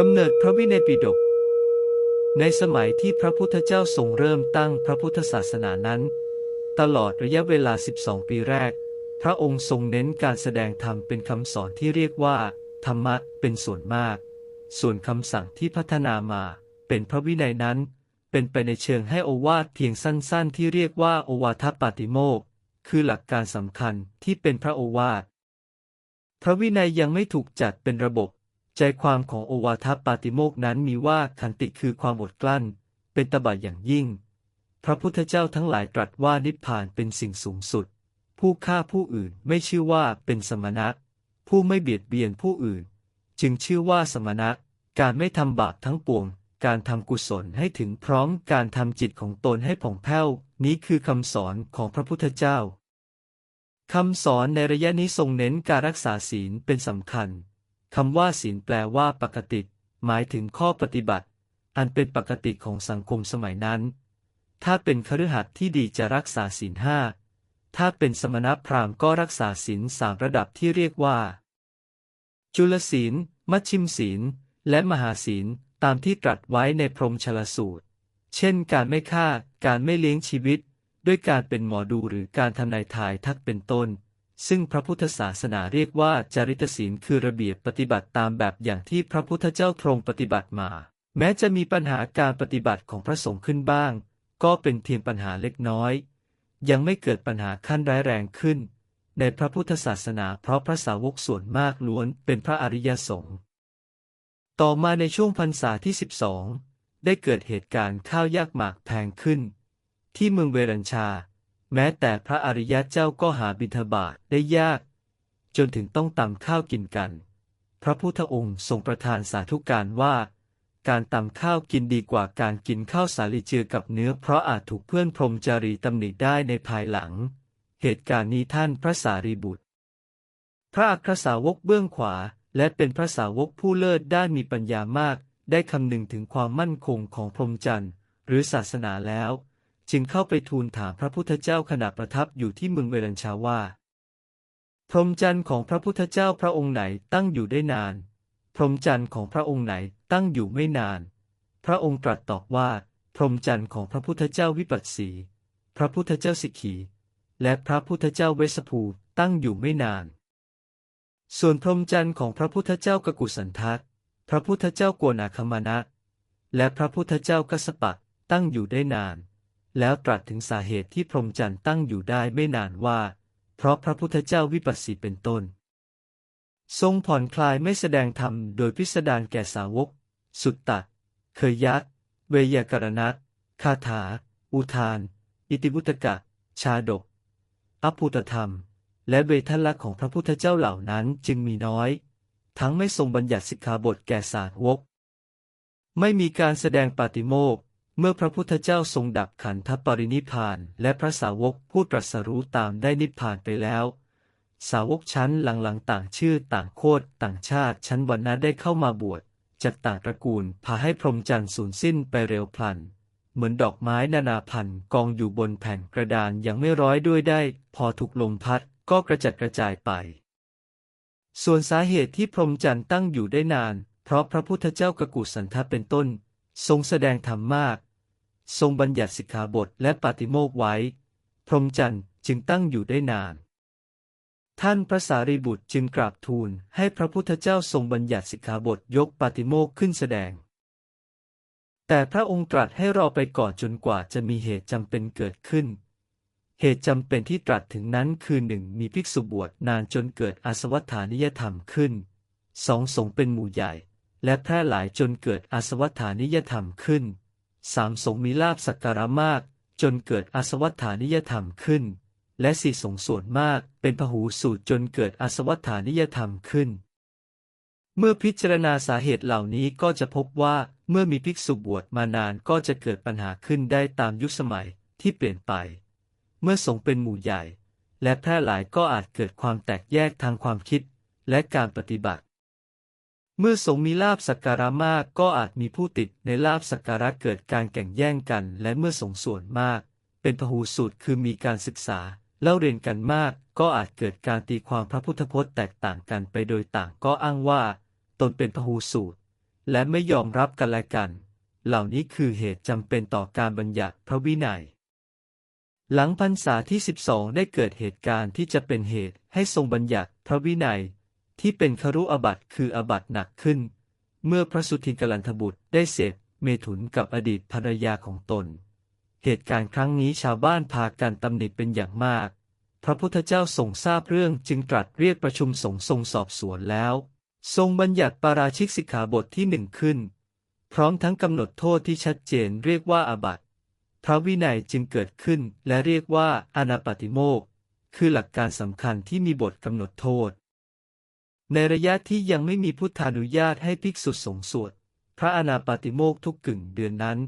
กำเนิดพระวินัยปิฎกในสมัยที่พระพุทธเจ้าทรงเริ่มตั้งพระพุทธศาสนานั้น ตลอดระยะเวลา 12 ปีแรก พระองค์ทรงเน้นการแสดงธรรมเป็นคำสอนที่เรียกว่า ธรรมะเป็นส่วนมาก ส่วนคำสั่งที่พัฒนามาเป็นพระวินัยนั้น เป็นไปในเชิงให้อวาทเพียงสั้นๆ ที่เรียกว่าโอวาทปาติโมกคือหลักการสำคัญที่เป็นพระโอวาท พระวินัยยังไม่ถูกจัดเป็นระบบ ใจความของโอวาทปาติโมกนั้นมีว่าขันติคือความอดกลั้น เป็นตบะอย่างยิ่ง พระพุทธเจ้าทั้งหลายตรัสว่านิพพานเป็นสิ่งสูงสุด ผู้ฆ่าผู้อื่นไม่ชื่อว่าเป็นสมณะ ผู้ไม่เบียดเบียนผู้อื่น จึงชื่อว่าสมณะ การไม่ทำบาปทั้งปวง การทำกุศลให้ถึงพร้อมการทำจิตของตนให้ผ่องแผ้ว นี้คือคำสอนของพระพุทธเจ้าคำสอนในระยะนี้ทรงเน้นการรักษาศีลเป็นสำคัญ คำว่าศีลแปลว่าปกติ หมายถึงข้อปฏิบัติ อันเป็นปกติของสังคมสมัยนั้น ถ้าเป็นคฤหัสถ์ที่ดีจะรักษาศีลห้า ถ้าเป็นสมณพราหมณ์ก็รักษาศีลสามระดับที่เรียกว่า จุลศีล มัชชิมศีล และมหาศีล ตามที่ตรัสไว้ในพรหมชลสูตร เช่น การไม่ฆ่า การไม่เลี้ยงชีวิต ด้วยการเป็นหมอดูหรือการทำนายทายทักเป็นต้น ซึ่งพระพุทธศาสนาเรียกว่าจริตศีลคือระเบียบปฏิบัติตามแบบอย่างที่พระพุทธเจ้าทรงปฏิบัติมา แม้จะมีปัญหาการปฏิบัติของพระสงฆ์ขึ้นบ้าง ก็เป็นเพียงปัญหาเล็กน้อย ยังไม่เกิดปัญหาขั้นร้ายแรงขึ้น ในพระพุทธศาสนาเพราะพระสาวกส่วนมากล้วนเป็นพระอริยสงฆ์ต่อมาในช่วงพรรษาที่ 12 ได้เกิดเหตุการณ์ข้าวยากหมากแพงขึ้น ที่เมืองเวรัญชา แม้แต่พระอริยะเจ้าก็หาบิณฑบาตได้ยาก จนถึงต้องตำข้าวกินกัน พระพุทธองค์ทรงประทานสาธุการว่า การตำข้าวกินดีกว่าการกินข้าวสาลีเจือกับเนื้อเพราะอาจถูกเพื่อนพรหมจารีตำหนิได้ในภายหลัง เหตุการณ์นี้ท่านพระสารีบุตร พระอัครสาวกเบื้องขวา และเป็นพระสาวกผู้เลิศด้านมีปัญญามาก ได้คำนึงถึงความมั่นคงของพรหมจรรย์หรือศาสนาแล้ว จึงเข้าไปทูลถามพระพุทธเจ้าขณะประทับอยู่ที่เมืองเวรัญชาว่า พรหมจรรย์ของพระพุทธเจ้าพระองค์ไหนตั้งอยู่ได้นาน พรหมจรรย์ของพระองค์ไหนตั้งอยู่ไม่นาน พระองค์ตรัสตอบว่า พรหมจรรย์ของพระพุทธเจ้าวิปัสสี พระพุทธเจ้าสิกขี และพระพุทธเจ้าเวสภูตั้งอยู่ไม่นาน ส่วนพรหมจรรย์ของพระพุทธเจ้ากกุสันทัตพระพุทธเจ้าโกนาคมานะ และพระพุทธเจ้ากัสสปะตั้งอยู่ได้นาน แล้วตรัสถึงสาเหตุที่พรหมจรรย์ตั้งอยู่ได้ไม่นานว่า เพราะพระพุทธเจ้าวิปัสสีเป็นต้น ทรงผ่อนคลายไม่แสดงธรรมโดยพิสดารแก่สาวก สุตตะ เคยยักเวยากรณะคาถา อุทาน อิติวุตกะ ชาดก อภูตธรรม และเวทลักษ์ของพระพุทธเจ้าเหล่านั้นจึงมีน้อย ทั้งไม่ทรงบัญญัติสิกขาบทแก่สาวก ไม่มีการแสดงปาติโมก เมื่อพระพุทธเจ้าทรงดับขันธปรินิพาน และพระสาวกผู้ตรัสรู้ตามได้นิพพานไปแล้ว สาวกชั้นหลังๆต่างชื่อต่างโคตรต่างชาติชั้นวันนั้นได้เข้ามาบวชจากต่างตระกูลพาให้พรหมจรรย์สูญสิ้นไปเร็วพลัน เหมือนดอกไม้นานาพันธุ์กองอยู่บนแผ่นกระดานยังไม่ร้อยด้วยได้ พอถูกลมพัดก็กระจัดกระจายไป ส่วนสาเหตุที่พรหมจรรย์ตั้งอยู่ได้นาน เพราะพระพุทธเจ้ากกุสันทะเป็นต้น ทรงแสดงธรรมมาก ทรงบัญญัติสิกขาบทและปาติโมกข์ไว้ พรหมจรรย์จึงตั้งอยู่ได้นาน ท่านพระสารีบุตรจึงกราบทูลให้พระพุทธเจ้าทรงบัญญัติสิกขาบทยกปาติโมกข์ขึ้นแสดง แต่พระองค์ตรัสให้รอไปก่อนจนกว่าจะมีเหตุจำเป็นเกิดขึ้น เหตุจำเป็นที่ตรัสถึงนั้นคือหนึ่งมีภิกษุบวชนานจนเกิดอาสวัฏฐานิยธรรมขึ้นสองสงเป็นหมู่ใหญ่ และแพร่หลายจนเกิดอาสวัฏฐานิยธรรมขึ้น สามสงมีลาบสักการะมาก จนเกิดอาสวัฏฐานิยธรรมขึ้น และสี่สงส่วนมากเป็นพหูสูตรจนเกิดอาสวัฏฐานิยธรรมขึ้น เมื่อพิจารณาสาเหตุเหล่านี้ก็จะพบว่าเมื่อมีภิกษุบวชมานานก็จะเกิดปัญหาขึ้นได้ตามยุคสมัยที่เปลี่ยนไป เมื่อสงเป็นหมู่ใหญ่ และแพร่หลายก็อาจเกิดความแตกแยกทางความคิดและการปฏิบัติ เมื่อสงมีลาบสักการะมากก็อาจมีผู้ติดในลาบสักการะเกิดการแข่งแย่งกัน และเมื่อสงส่วนมาก เป็นพหูสูตรคือมีการศึกษาเล่าเรียนกันมาก ก็อาจเกิดการตีความพระพุทธพจน์แตกต่างกันไปโดยต่างก็อ้างว่า ตนเป็นพหูสูตร และไม่ยอมรับกันและกัน เหล่านี้คือเหตุจำเป็นต่อการบัญญัติพระวินัย หลังพรรษาที่ 12 ได้เกิดเหตุการณ์ที่จะเป็นเหตุให้ทรงบัญญัติพระวินัย ที่เป็นครุอบัตคืออบัตหนักขึ้น เมื่อพระสุทินกลันทบุตรได้เสพเมถุนกับอดีตภรรยาของตน เหตุการณ์ครั้งนี้ชาวบ้านพากันตำหนิเป็นอย่างมาก พระพุทธเจ้าทรงทราบเรื่องจึงตรัสเรียกประชุมสงฆ์ทรงสอบสวนแล้ว ทรงบัญญัติปาราชิกสิกขาบทที่หนึ่งขึ้น พร้อมทั้งกำหนดโทษที่ชัดเจนเรียกว่าอาบัติพระวินัยจึงเกิดขึ้นและเรียกว่าอนาปติโมกคือหลักการสำคัญที่มีบทกำหนดโทษ ในระยะที่ยังไม่มีพุทธานุญาตให้ภิกษุสงฆ์สวดพระอนาปาติโมกทุกกึ่งเดือนนั้น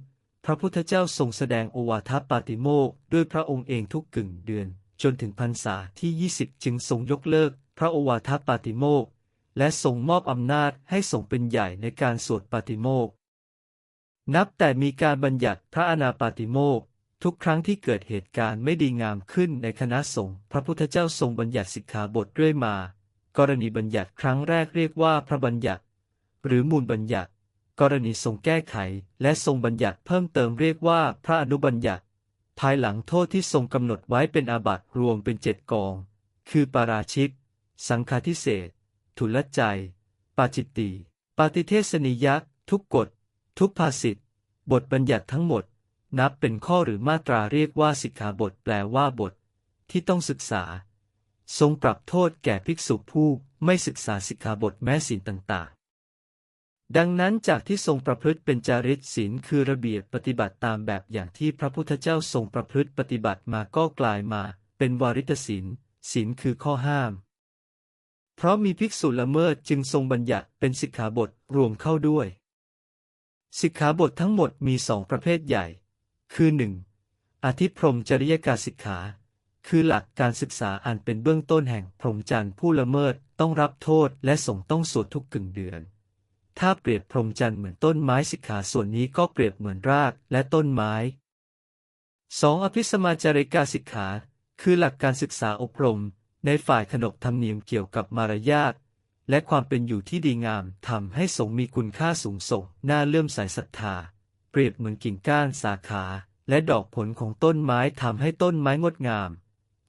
พระพุทธเจ้าทรงแสดงโอวาทปาติโมกด้วยพระองค์เองทุกกึ่งเดือน จนถึงพรรษาที่ 20 จึงทรงยกเลิก พระโอวาทปาติโมกและทรงมอบอำนาจให้สงเป็นใหญ่ในการสวดปาติโมกนับแต่มีการบัญญัติพระอนาปาติโมกทุกครั้งที่เกิดเหตุการณ์ไม่ดีงามขึ้นในคณะสงฆ์พระพุทธเจ้าทรงบัญญัติสิกขาบทเรื่อยมา กรณีบัญญัติครั้งแรกเรียกว่าพระบัญญัติ หรือมูลบัญญัติ กรณีทรงแก้ไข และทรงบัญญัติเพิ่มเติมเรียกว่าพระอนุบัญญัติ ภายหลังโทษที่ทรงกำหนดไว้เป็นอาบัติรวมเป็นเจ็ดกอง คือปาราชิก สังฆาทิเศษทุลใจ ปาจิตติปาติเทศนิยะทุกกฎ ทุกภาษิตบทบัญญัติทั้งหมด นับเป็นข้อหรือมาตราเรียกว่าสิกขาบทแปลว่าบท ที่ต้องศึกษา ทรงปรับโทษแก่ภิกษุผู้ไม่ศึกษาสิกขาบทแม้ศีลต่างๆ ดังนั้นจากที่ทรงประพฤติเป็นจาริตศีลคือระเบียบปฏิบัติตามแบบอย่างที่พระพุทธเจ้าทรงประพฤติปฏิบัติมาก็กลายมา เป็นวาริตศีลศีลคือข้อห้าม เพราะมีภิกษุละเมิดจึงทรงบัญญัติเป็นสิกขาบทรวมเข้าด้วย สิกขาบททั้งหมดมีสองประเภทใหญ่ คือหนึ่งอธิพรมจริยกาสิกขา คือหลักการศึกษาอันเป็นเบื้องต้นแห่งพรหมจรรย์ผู้ละเมิดต้องรับโทษและส่งต้องสวดทุกกึ่งเดือน ถ้าเปรียบพรหมจรรย์เหมือนต้นไม้สิกขาส่วนนี้ก็เปรียบเหมือนรากและต้นไม้ 2. องอภิสมาจาริกาสิกขา คือหลักการศึกษาอบรม ในฝ่ายขนบธรรมเนียมเกี่ยวกับมารยาทและความเป็นอยู่ที่ดีงามทำให้สงมีคุณค่าสูงส่งน่าเลื่อมใสศรัทธา เปรียบเหมือนกิ่งก้านสาขา และดอกผลของต้นไม้ทำให้ต้นไม้งดงาม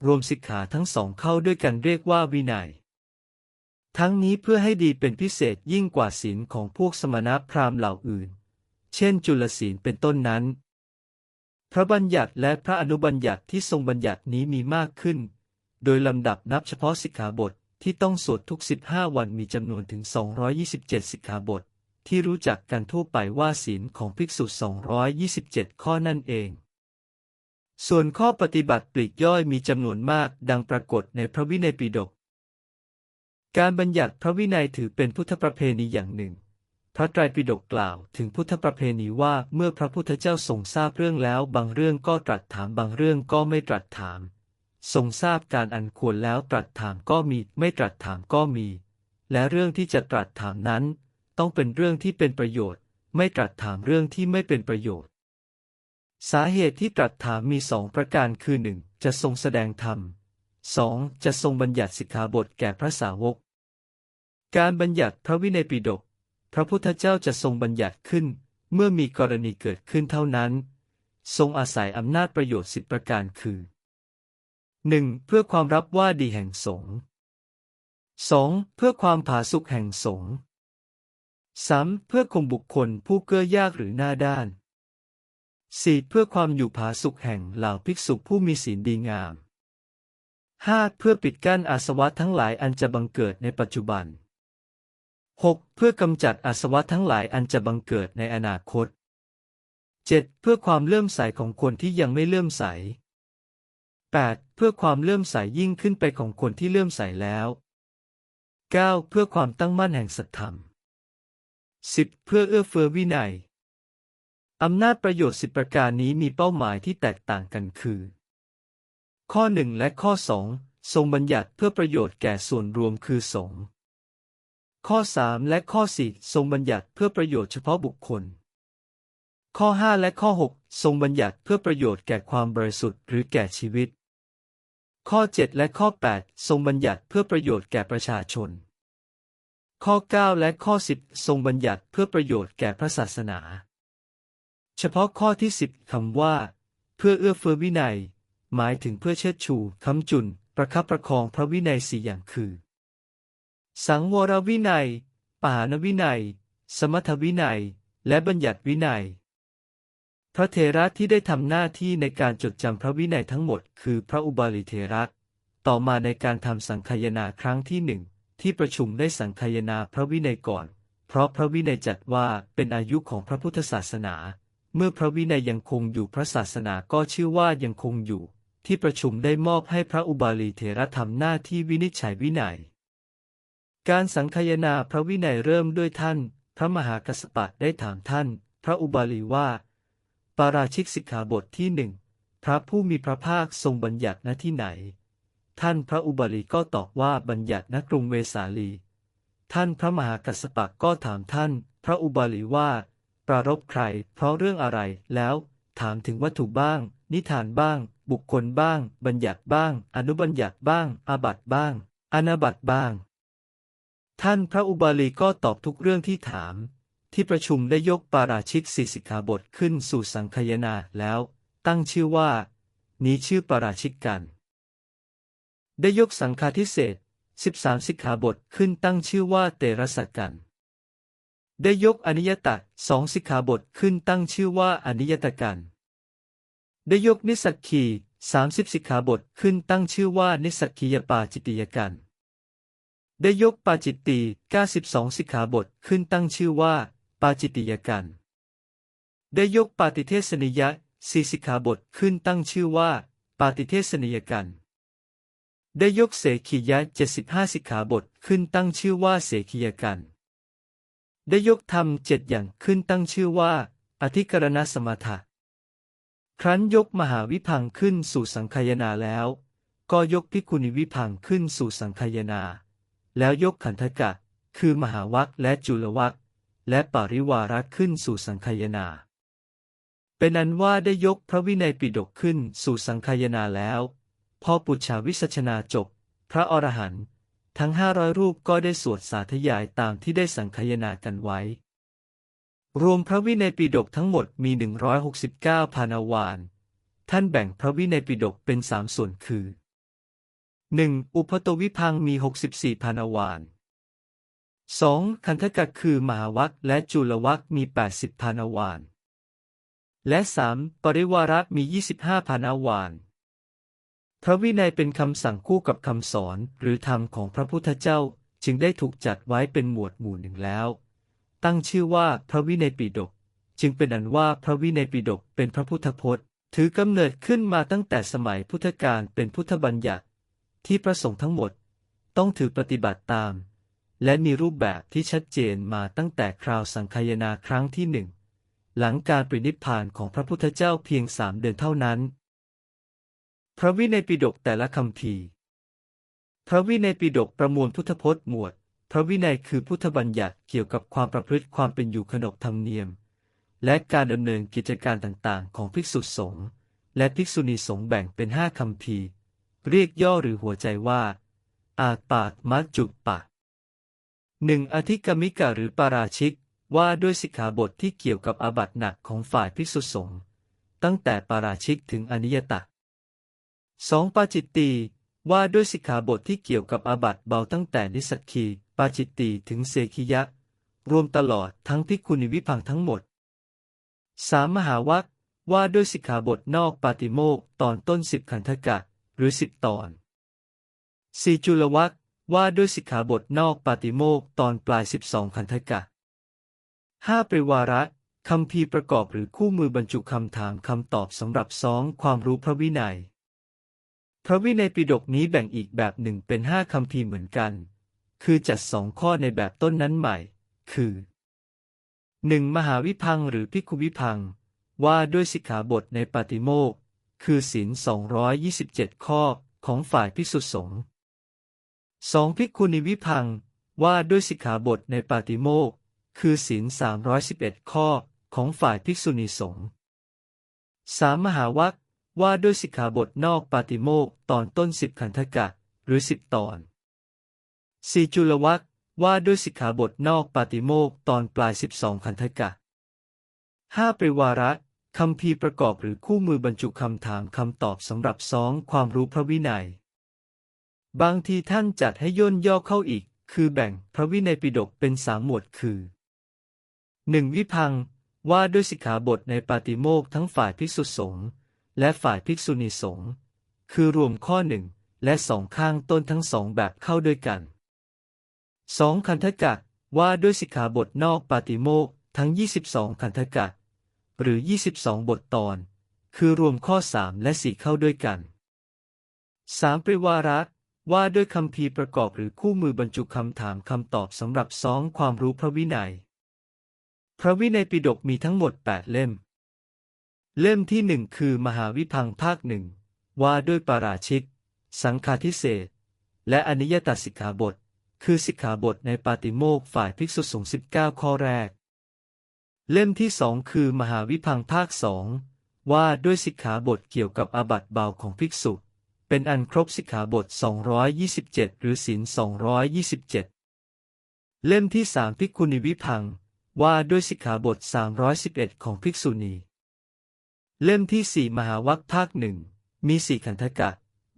รวมสิกขาทั้งสองเข้าด้วยกันเรียกว่าวินัย ทั้งนี้เพื่อให้ดีเป็นพิเศษยิ่งกว่าศีลของพวกสมณพราหมณ์เหล่าอื่น เช่นจุลศีลเป็นต้นนั้น พระบัญญัติและพระอนุบัญญัติที่ทรงบัญญัตินี้มีมากขึ้น โดยลำดับนับเฉพาะสิกขาบทที่ต้องสวดทุก 15 วันมีจำนวนถึง 227 สิกขาบท ที่รู้จักกันทั่วไปว่าศีลของภิกษุ 227 ข้อนั่นเอง ส่วนข้อปฏิบัติปลีกย่อยมีจำนวนมากดังปรากฏในพระวินัยปิฎก การบัญญัติพระวินัยถือเป็นพุทธประเพณีอย่างหนึ่ง พระไตรปิฎกกล่าวถึงพุทธประเพณีว่าเมื่อพระพุทธเจ้าทรงทราบเรื่องแล้ว บางเรื่องก็ตรัสถามบางเรื่องก็ไม่ตรัสถาม ทรงทราบการอันควรแล้วตรัสถามก็มี ไม่ตรัสถามก็มี และเรื่องที่จะตรัสถามนั้น ต้องเป็นเรื่องที่เป็นประโยชน์ ไม่ตรัสถามเรื่องที่ไม่เป็นประโยชน์ สาเหตุที่ตรัสถามมีสองประการคือหนึ่งจะทรงแสดงธรรมสองจะทรงบัญญัติสิกขาบทแก่พระสาวก การบัญญัติพระวินัยปิฎกพระพุทธเจ้าจะทรงบัญญัติขึ้น เมื่อมีกรณีเกิดขึ้นเท่านั้น ทรงอาศัยอำนาจประโยชน์สิบประการคือ 1. เพื่อความรับว่าดีแห่งสงฆ์ 2. เพื่อความผาสุกแห่งสงฆ์ 3. เพื่อข่มบุคคลผู้เกื้อยากหรือหน้าด้าน 4. เพื่อความอยู่ผาสุกแห่งเหล่าภิกษุผู้มีศีลดีงาม 5. เพื่อปิดกั้นอาสวะทั้งหลายอันจะบังเกิดในปัจจุบัน 6. เพื่อกำจัดอาสวะทั้งหลายอันจะบังเกิดในอนาคต 7. เพื่อความเลื่อมใสของคนที่ยังไม่เลื่อมใส 8. เพื่อความเลื่อมใสยิ่งขึ้นไปของคนที่เลื่อมใสแล้ว 9. เพื่อความตั้งมั่นแห่งสัตธรรม 10. เพื่อเอื้อเฟื้อวินัย อำนาจประโยชน์สิบประการนี้มีเป้าหมายที่แตกต่างกันคือ ข้อหนึ่งและข้อสองทรงบัญญัติเพื่อประโยชน์แก่ส่วนรวมคือสงฆ์ข้อ 3 และข้อ 4 ทรงบัญญัติเพื่อประโยชน์เฉพาะบุคคล ข้อ 5 และข้อ 6 ทรงบัญญัติเพื่อประโยชน์แก่ความบริสุทธิ์หรือแก่ชีวิต ข้อ 7 และข้อ 8 ทรงบัญญัติเพื่อประโยชน์แก่ประชาชน ข้อ 9 และข้อ 10 ทรงบัญญัติเพื่อประโยชน์แก่พระศาสนา เฉพาะข้อที่10คำว่า เพื่อเอื้อเฟื้อวินัย หมายถึงเพื่อเชิดชูคำจุน ประคับประคองพระวินัยสี่อย่างคือ สังวรวินัยปหานวินัย สมถวินัย และบัญญัติวินัย พระเทระที่ได้ทำหน้าที่ในการจดจำพระวินัยทั้งหมด คือพระอุบาลิเทระต่อมาในการทำสังคายนาครั้งที่หนึ่งที่ประชุมได้สังคายนาพระวินัยก่อน เพราะพระวินัยจัดว่าเป็นอายุของพระพุทธศาสนา เมื่อพระวินัยยังคงอยู่พระศาสนาก็ชื่อว่ายังคงอยู่ ที่ประชุมได้มอบให้พระอุบาลีเถระทำหน้าที่วินิจฉัยวินัย การสังคายนาพระวินัยเริ่มด้วยท่าน พระมหากัสปะได้ถามท่าน พระอุบาลีว่า ปาราชิกสิกขาบทที่หนึ่งพระผู้มีพระภาคทรงบัญญัติณที่ไหน ท่านพระอุบาลีก็ตอบว่าบัญญัติณกรุงเวสาลี ท่านพระมหากัสปะก็ถามท่าน พระอุบาลีว่า ปรารบใคร เพราะเรื่องอะไร แล้ว ถามถึงวัตถุบ้าง นิทานบ้าง บุคคลบ้าง บัญญัติบ้าง อนุบัญญัติบ้าง อาบัติบ้าง อนาบัติบ้าง ท่านพระอุบาลีก็ตอบทุกเรื่องที่ถาม ที่ประชุมได้ยกปาราชิกสี่สิกขาบทขึ้นสู่สังคายนาแล้ว ตั้งชื่อว่า นี้ชื่อปาราชิกกัน ได้ยกสังฆาทิเศษสิบสามสิกขาบทขึ้นตั้งชื่อว่าเตระสักกัน ได้ยกอนิยตะสองสิกขาบทขึ้นตั้งชื่อว่าอนิยตกัน ได้ยกนิสสกคีสามสิบสิกขาบทขึ้นตั้งชื่อว่านิสสกคียปาจิตติยกัน ได้ยกปาจิตตี92สิบสองสิขาบทขึ้นตั้งชื่อว่า ปาจิตติยกัน ได้ยกปาติเทศนิยะสี่สิกขาบทขึ้นตั้งชื่อว่า ปาติเทศนิยกัน ได้ยกเสขียะ75สิกขาบทขึ้นตั้งชื่อว่าเสขียกัน ได้ยกธรรมเจ็ดอย่างขึ้นตั้งชื่อว่า อธิกรณสมถะ ครั้นยกมหาวิพังขึ้นสู่สังคายนาแล้ว ก็ยกพิกุณิวิพังขึ้นสู่สังคายนา แล้วยกขันธกะ คือมหาวัคและจุลวัคและปริวาระขึ้นสู่สังคายนา เป็นอันว่าได้ยกพระวินัยปิฎกขึ้นสู่สังคายนาแล้ว พอปุจฉาวิสัชนาจบ พระอรหันต์ ทั้งห้าร้อยรูปก็ได้สวดสาธยายตามที่ได้สังคายนากันไว้ รวมพระวินัยปิฎกทั้งหมดมี 169พานาวาน ท่านแบ่งพระวินัยปิฎกเป็นสามส่วนคือ 1. อุปโตวิพังมี 64พานาวาน 2. คันธกะคือมหาวัคและจุลวัคมี 80พานาวาน และ 3. ปริวาระมี 25พานาวาน พระวินัยเป็นคำสั่งคู่กับคำสอนหรือธรรมของพระพุทธเจ้า จึงได้ถูกจัดไว้เป็นหมวดหมู่หนึ่งแล้ว ตั้งชื่อว่าพระวินัยปิฎกจึงเป็นอันว่าพระวินัยปิฎกเป็นพระพุทธพจน์ ถือกำเนิดขึ้นมาตั้งแต่สมัยพุทธกาลเป็นพุทธบัญญัติ ที่พระสงฆ์ทั้งหมด ต้องถือปฏิบัติตาม และมีรูปแบบที่ชัดเจนมาตั้งแต่คราวสังคายนาครั้งที่หนึ่งหลังการปรินิพพานของพระพุทธเจ้าเพียงสามเดือนเท่านั้น พระวินัยปิฎกแต่ละคำพีพระวินัยปิฎกประมวลพุทธพจน์หมวด พระวินัยคือพุทธบัญญัติเกี่ยวกับความประพฤติความเป็นอยู่ขนบธรรมเนียม และการดำเนินกิจการต่างๆ ของภิกษุสงฆ์และภิกษุณีสงฆ์แบ่งเป็นห้าคำพีเรียกย่อหรือหัวใจว่า อาปามัจจุปะหนึ่งอธิกรรมิกะหรือปาราชิกว่าด้วยสิกขาบทที่เกี่ยวกับอาบัติหนักของฝ่ายภิกษุสงฆ์ตั้งแต่ปาราชิกถึงอนิยตะ สองปาจิตตีว่าด้วยสิกขาบทที่เกี่ยวกับอาบัติเบาตั้งแต่นิสสกคีปาจิตตีถึงเสขียะ รวมตลอดทั้งพิกุณิวิพังทั้งหมดสามมหาวัคว่าด้วยสิกขาบทนอกปาติโมกตอนต้นสิบขันธกะ หรือสิบตอนสี่จุลวัคว่าด้วยสิกขาบทนอกปาติโมกตอนปลายสิบสองขันธกะห้าปริวาระคำพีประกอบหรือคู่มือบรรจุคำถามคำตอบสำหรับซ้องความรู้พระวินัย ระวินัยปิฎกนี้แบ่งอีกแบบหนึ่งเป็นห้าคำพีร์เหมือนกัน คือจัดสองข้อในแบบต้นนั้นใหม่ คือหนึ่งมหาวิพังหรือพิคุวิพัง ว่าด้วยสิกขาบทในปาติโมกคือศีล227 ข้อของฝ่ายภิกษุสงฆ์สองภิกุณีวิพัง ว่าด้วยสิกขาบทในปาติโมกคือศีล311 ข้อของฝ่ายภิกษุณีสงฆ์สามมหาวัค ว่าด้วยสิกขาบทนอกปาติโมกตอนต้นสิบขันธกะ หรือสิบตอนสี่จุลวัคว่าด้วยสิกขาบทนอกปาติโมกตอนปลาย12คันธกะ 5. ปริวาระคำพีประกอบหรือคู่มือบรรจุคำถามคำตอบสำหรับสองความรู้พระวินัย บางทีท่านจัดให้ย่นย่อเข้าอีก คือแบ่งพระวินัยปิฎกเป็นสามหมวดคือ 1. วิพังว่าด้วยสิกขาบทในปาติโมกทั้งฝ่ายภิกษุสงฆ์ และฝ่ายภิกษุณีสงฆ์คือรวมข้อหนึ่งและสองข้างต้นทั้งสองแบบเข้าด้วยกัน 2. คันธกะว่าด้วยสิกขาบทนอกปาติโมกทั้ง 22 คันธกะ หรือ 22 บทตอน คือรวมข้อ 3 และ 4 เข้าด้วยกัน 3. ปริวาระว่าด้วยคำพีประกอบหรือคู่มือบรรจุคำถามคำตอบสำหรับสองความรู้พระวินัย พระวินัยปิฎกมีทั้งหมด 8 เล่ม เล่มที่หนึ่งคือมหาวิพังภาคหนึ่งว่าด้วยปาราชิก สังฆาทิเศษ และอนิยตสิกขาบท คือสิกขาบทในปาติโมกฝ่ายภิกษุสงฆ์19 ข้อแรก เล่มที่สองคือมหาวิพังภาคสองว่าด้วยสิกขาบทเกี่ยวกับอาบัติเบาของภิกษุ เป็นอันครบสิกขาบท 227 หรือศีล227 เล่มที่สามภิกขุณีวิพังว่าด้วยสิกขาบท 311 ของภิกษุณี เล่มที่สี่มหาวัคภาคหนึ่งมีสี่ขันธกะ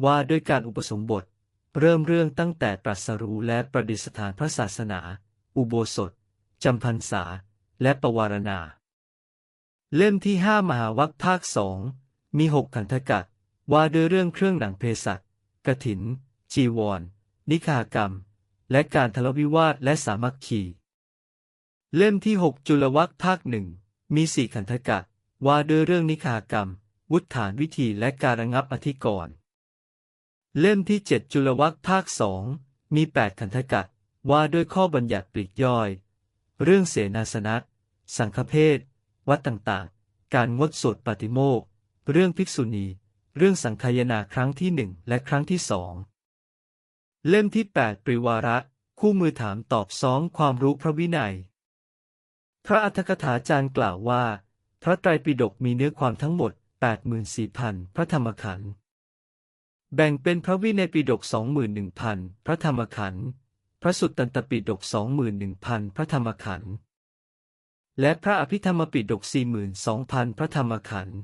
ว่าด้วยการอุปสมบท เริ่มเรื่องตั้งแต่ตรัสรู้และประดิษฐานพระศาสนา อุโบสถ จำพรรษา และปวารณา เล่มที่ห้ามหาวัคภาคสองมีหกขันธกะ ว่าด้วยเรื่องเครื่องหนังเพศัตกถิน จีวร นิคากรรม และการทะเลาะวิวาทและสามัคคี เล่มที่หกจุลวัคภาคหนึ่งมีสี่ขันธกะ ว่าด้วยเรื่องนิคากรรม วุฒฐานวิธีและการระงับอธิกรณ์เล่มที่เจ็ดจุลวัคภาคสองมีแปดขันธกะว่าด้วยข้อบัญญัติปลีกย่อย เรื่องเสนาสนะสังฆเพศวัดต่างๆ การงดสวดปาติโมกเรื่องภิกษุณี เรื่องสังคายนาครั้งที่หนึ่งและครั้งที่สองเล่มที่ 8 ปริวาระ คู่มือถามตอบสองความรู้พระวินัย พระอัฏฐกถาจารย์กล่าวว่า พระไตรปิฎกมีเนื้อความทั้งหมด 84,000 พระธรรมขันธ์ แบ่งเป็นพระวินัยปิฎก21,000 พระธรรมขันธ์ พระสุตตันตปิฎก21,000 พระธรรมขันธ์ และพระอภิธรรมปิฎก42,000 พระธรรมขันธ์